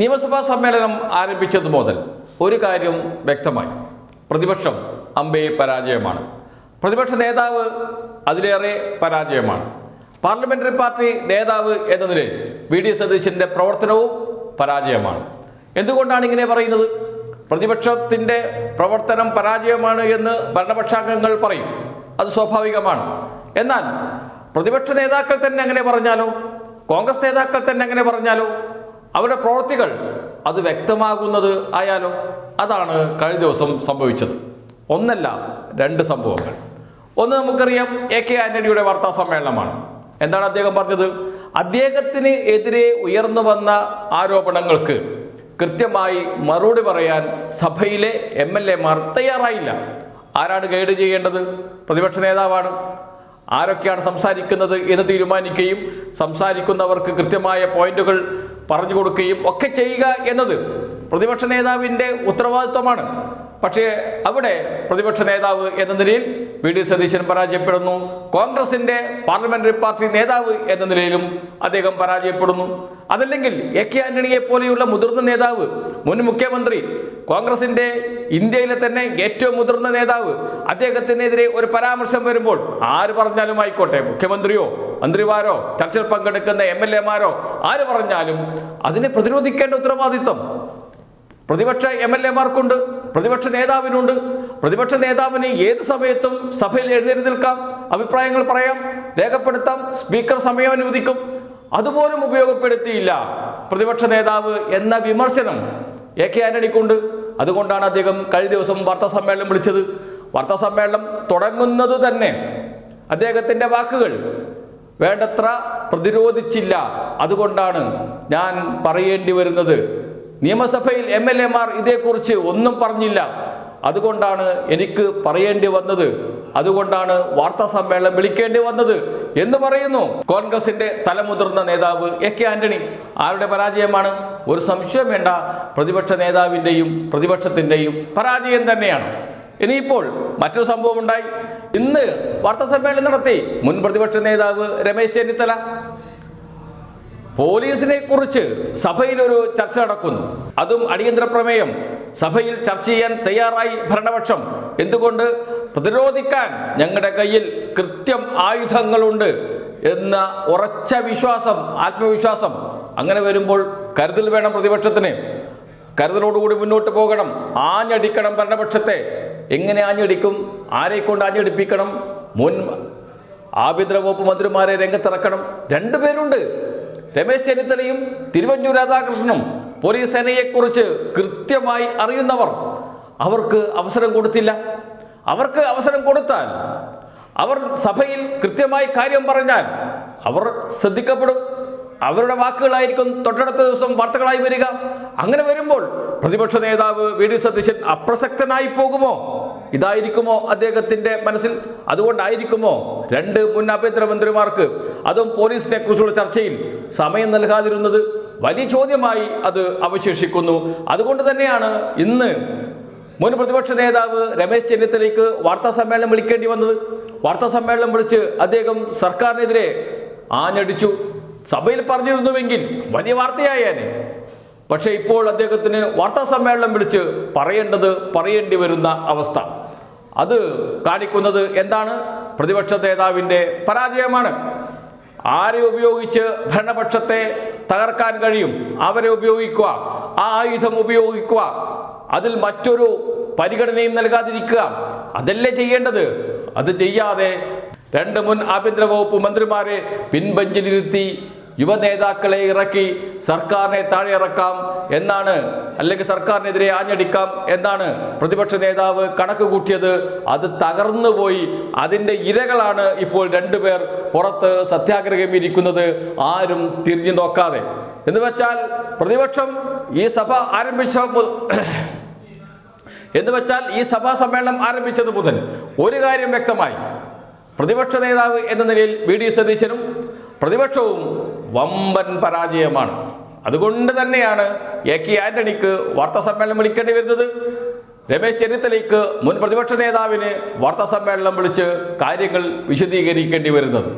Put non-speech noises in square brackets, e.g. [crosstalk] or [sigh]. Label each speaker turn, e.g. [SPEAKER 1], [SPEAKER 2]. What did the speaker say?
[SPEAKER 1] നിയമസഭാ സമ്മേളനം ആരംഭിച്ചതു മുതൽ ഒരു കാര്യം വ്യക്തമായി പ്രതിപക്ഷം അമ്പേ പരാജയമാണ് പ്രതിപക്ഷ നേതാവ് അതിലേറെ പരാജയമാണ് പാർലമെന്ററി പാർട്ടി നേതാവ് എന്ന നിലയിൽ വി ഡി സതീശൻ്റെ പ്രവർത്തനവും പരാജയമാണ് എന്തുകൊണ്ടാണ് ഇങ്ങനെ പറയുന്നത് പ്രതിപക്ഷത്തിൻ്റെ പ്രവർത്തനം പരാജയമാണ് എന്ന് ഭരണപക്ഷാംഗങ്ങൾ പറയും അത് സ്വാഭാവികമാണ് എന്നാൽ പ്രതിപക്ഷ നേതാക്കൾ തന്നെ അങ്ങനെ പറഞ്ഞാലോ കോൺഗ്രസ് നേതാക്കൾ തന്നെ അങ്ങനെ പറഞ്ഞാലോ അവരുടെ പ്രവൃത്തികൾ അത് വ്യക്തമാകുന്നത് ആയാലോ അതാണ് കഴിഞ്ഞ ദിവസം സംഭവിച്ചത് ഒന്നല്ല രണ്ട് സംഭവങ്ങൾ ഒന്ന് നമുക്കറിയാം എ കെ ആന്റണിയുടെ വാർത്താ സമ്മേളനമാണ് എന്താണ് അദ്ദേഹം പറഞ്ഞത് അദ്ദേഹത്തിന് എതിരെ ഉയർന്നു വന്ന ആരോപണങ്ങൾക്ക് കൃത്യമായി മറുപടി പറയാൻ സഭയിലെ എം എൽ എമാർ തയ്യാറായില്ല ആരാണ് ഗൈഡ് ചെയ്യേണ്ടത് പ്രതിപക്ഷ നേതാവാണ് ആരൊക്കെയാണ് സംസാരിക്കുന്നത് എന്ന് തീരുമാനിക്കുകയും സംസാരിക്കുന്നവർക്ക് കൃത്യമായ പോയിന്റുകൾ പറഞ്ഞു കൊടുക്കുകയും ഒക്കെ ചെയ്യുക എന്നത് പ്രതിപക്ഷ നേതാവിൻ്റെ ഉത്തരവാദിത്വമാണ് പക്ഷേ അവിടെ പ്രതിപക്ഷ നേതാവ് എന്ന നിലയിൽ വി ഡി സതീശൻ പരാജയപ്പെടുന്നു കോൺഗ്രസിന്റെ പാർലമെന്ററി പാർട്ടി നേതാവ് എന്ന നിലയിലും അദ്ദേഹം പരാജയപ്പെടുന്നു അതല്ലെങ്കിൽ എ കെ ആന്റണിയെ പോലെയുള്ള മുതിർന്ന നേതാവ് മുൻ മുഖ്യമന്ത്രി കോൺഗ്രസിന്റെ ഇന്ത്യയിലെ തന്നെ ഏറ്റവും മുതിർന്ന നേതാവ് അദ്ദേഹത്തിനെതിരെ ഒരു പരാമർശം വരുമ്പോൾ ആര് പറഞ്ഞാലും ആയിക്കോട്ടെ മുഖ്യമന്ത്രിയോ മന്ത്രിമാരോ ചർച്ചയിൽ പങ്കെടുക്കുന്ന എം എൽ എമാരോ ആര് പറഞ്ഞാലും അതിനെ പ്രതിരോധിക്കേണ്ട ഉത്തരവാദിത്വം പ്രതിപക്ഷ എം എൽ എമാർക്കുണ്ട് പ്രതിപക്ഷ നേതാവിനുണ്ട് പ്രതിപക്ഷ നേതാവിന് ഏത് സമയത്തും സഭയിൽ എഴുന്നേറ്റ് നിൽക്കാം അഭിപ്രായങ്ങൾ പറയാം രേഖപ്പെടുത്താം സ്പീക്കർ സമയം അനുവദിക്കും അതുപോലും ഉപയോഗപ്പെടുത്തിയില്ല പ്രതിപക്ഷ നേതാവ് എന്ന വിമർശനം എ കെ ആന്റണിക്കുണ്ട് അതുകൊണ്ടാണ് അദ്ദേഹം കഴിഞ്ഞ ദിവസം വാർത്താ സമ്മേളനം വിളിച്ചത് വാർത്താ സമ്മേളനം തുടങ്ങുന്നത് തന്നെ അദ്ദേഹത്തിൻ്റെ വാക്കുകൾ വേണ്ടത്ര പ്രതിരോധിച്ചില്ല അതുകൊണ്ടാണ് ഞാൻ പറയേണ്ടി വരുന്നത് നിയമസഭയിൽ എം എൽ എമാർ ഇതേക്കുറിച്ച് ഒന്നും പറഞ്ഞില്ല അതുകൊണ്ടാണ് എനിക്ക് പറയേണ്ടി വന്നത് അതുകൊണ്ടാണ് വാർത്താ സമ്മേളനം വിളിക്കേണ്ടി വന്നത് എന്ന് പറയുന്നു കോൺഗ്രസിന്റെ തലമുതിർന്ന നേതാവ് എ കെ ആന്റണി ആരുടെ പരാജയമാണ് ഒരു സംശയം വേണ്ട പ്രതിപക്ഷ നേതാവിൻ്റെയും പ്രതിപക്ഷത്തിൻ്റെയും പരാജയം തന്നെയാണ് ഇനിയിപ്പോൾ മറ്റൊരു സംഭവം ഉണ്ടായി ഇന്ന് വാർത്താ സമ്മേളനം നടത്തി മുൻ പ്രതിപക്ഷ നേതാവ് രമേശ് ചെന്നിത്തല പോലീസിനെ കുറിച്ച് സഭയിലൊരു ചർച്ച നടക്കുന്നു അതും അടിയന്തര പ്രമേയം സഭയിൽ ചർച്ച ചെയ്യാൻ തയ്യാറായി ഭരണപക്ഷം എന്തുകൊണ്ട് പ്രതിരോധിക്കാൻ ഞങ്ങളുടെ കയ്യിൽ കൃത്യം ആയുധങ്ങളുണ്ട് എന്ന ഉറച്ച വിശ്വാസം ആത്മവിശ്വാസം അങ്ങനെ വരുമ്പോൾ കരുതൽ വേണം പ്രതിപക്ഷത്തിന് കരുതലോടുകൂടി മുന്നോട്ട് പോകണം ആഞ്ഞടിക്കണം ഭരണപക്ഷത്തെ എങ്ങനെ ആഞ്ഞടിക്കും ആരെക്കൊണ്ട് ആഞ്ഞടിപ്പിക്കണം മുൻ ആഭ്യന്തര വകുപ്പ് മന്ത്രിമാരെ രംഗത്തിറക്കണം രണ്ടുപേരുണ്ട് രമേശ് ചെന്നിത്തലയും തിരുവഞ്ചൂർ രാധാകൃഷ്ണനും പോലീസ് സേനയെക്കുറിച്ച് കൃത്യമായി അറിയുന്നവർ അവർക്ക് അവസരം കൊടുത്തില്ല അവർക്ക് അവസരം കൊടുത്താൽ അവർ സഭയിൽ കൃത്യമായി കാര്യം പറഞ്ഞാൽ അവർ ശ്രദ്ധിക്കപ്പെടും അവരുടെ വാക്കുകളായിരിക്കും തൊട്ടടുത്ത ദിവസം വാർത്തകളായി വരിക അങ്ങനെ വരുമ്പോൾ പ്രതിപക്ഷ നേതാവ് വി ഡി സതീശൻ അപ്രസക്തനായി പോകുമോ ഇതായിരിക്കുമോ അദ്ദേഹത്തിന്റെ മനസ്സിൽ അതുകൊണ്ടായിരിക്കുമോ രണ്ട് മുൻ ആഭ്യന്തര മന്ത്രിമാർക്ക് അതും പോലീസിനെ കുറിച്ചുള്ള ചർച്ചയിൽ സമയം നൽകാതിരുന്നത് വലിയ ചോദ്യമായി അത് അവശേഷിക്കുന്നു അതുകൊണ്ട് തന്നെയാണ് ഇന്ന് മുൻ പ്രതിപക്ഷ നേതാവ് രമേശ് ചെന്നിത്തലയ്ക്ക് വാർത്താ സമ്മേളനം വിളിക്കേണ്ടി വന്നത് വാർത്താ സമ്മേളനം വിളിച്ച് അദ്ദേഹം സർക്കാരിനെതിരെ ആഞ്ഞടിച്ചു സഭയിൽ പറഞ്ഞിരുന്നുവെങ്കിൽ വലിയ വാർത്തയായേനെ പക്ഷേ ഇപ്പോൾ അദ്ദേഹത്തിന് വാർത്താ സമ്മേളനം വിളിച്ച് പറയേണ്ടത് പറയേണ്ടി വരുന്ന അവസ്ഥ അത് കാണിക്കുന്നത് എന്താണ് പ്രതിപക്ഷ നേതാവിൻ്റെ പരാജയമാണ് ആരെ ഉപയോഗിച്ച് ഭരണപക്ഷത്തെ തകർക്കാൻ കഴിയും അവരെ ഉപയോഗിക്കുക ആ ആയുധം ഉപയോഗിക്കുക അതിൽ മറ്റൊരു പരിഗണനയും നൽകാതിരിക്കുക അതല്ലേ ചെയ്യേണ്ടത് അത് ചെയ്യാതെ രണ്ട് മുൻ ആഭ്യന്തര വകുപ്പ് മന്ത്രിമാരെ പിൻബഞ്ചിലിരുത്തി യുവ നേതാക്കളെ ഇറക്കി സർക്കാരിനെ താഴെ ഇറക്കാം എന്നാണ് അല്ലെങ്കിൽ സർക്കാരിനെതിരെ ആഞ്ഞടിക്കാം എന്നാണ് പ്രതിപക്ഷ നേതാവ് കണക്ക് കൂട്ടിയത് അത് തകർന്നുപോയി അതിൻ്റെ ഇരകളാണ് ഇപ്പോൾ രണ്ടുപേർ പുറത്ത് സത്യാഗ്രഹം ഇരിക്കുന്നത് ആരും തിരിഞ്ഞു നോക്കാതെ എന്ന് വെച്ചാൽ പ്രതിപക്ഷം ഈ സഭ ആരംഭിച്ച [coughs] എന്ന് വെച്ചാൽ ഈ സഭാ സമ്മേളനം ആരംഭിച്ചത് മുതൽ ഒരു കാര്യം വ്യക്തമായി പ്രതിപക്ഷ നേതാവ് എന്ന നിലയിൽ വി ഡി സതീശനും പ്രതിപക്ഷവും വമ്പൻ പരാജയമാണ് അതുകൊണ്ട് തന്നെയാണ് എ കെ ആന്റണിക്ക് വാർത്താസമ്മേളനം വിളിക്കേണ്ടി വരുന്നത് രമേശ് ചെന്നിത്തലയ്ക്ക് മുൻ പ്രതിപക്ഷ നേതാവിന് വാർത്താസമ്മേളനം വിളിച്ച് കാര്യങ്ങൾ വിശദീകരിക്കേണ്ടി വരുന്നത്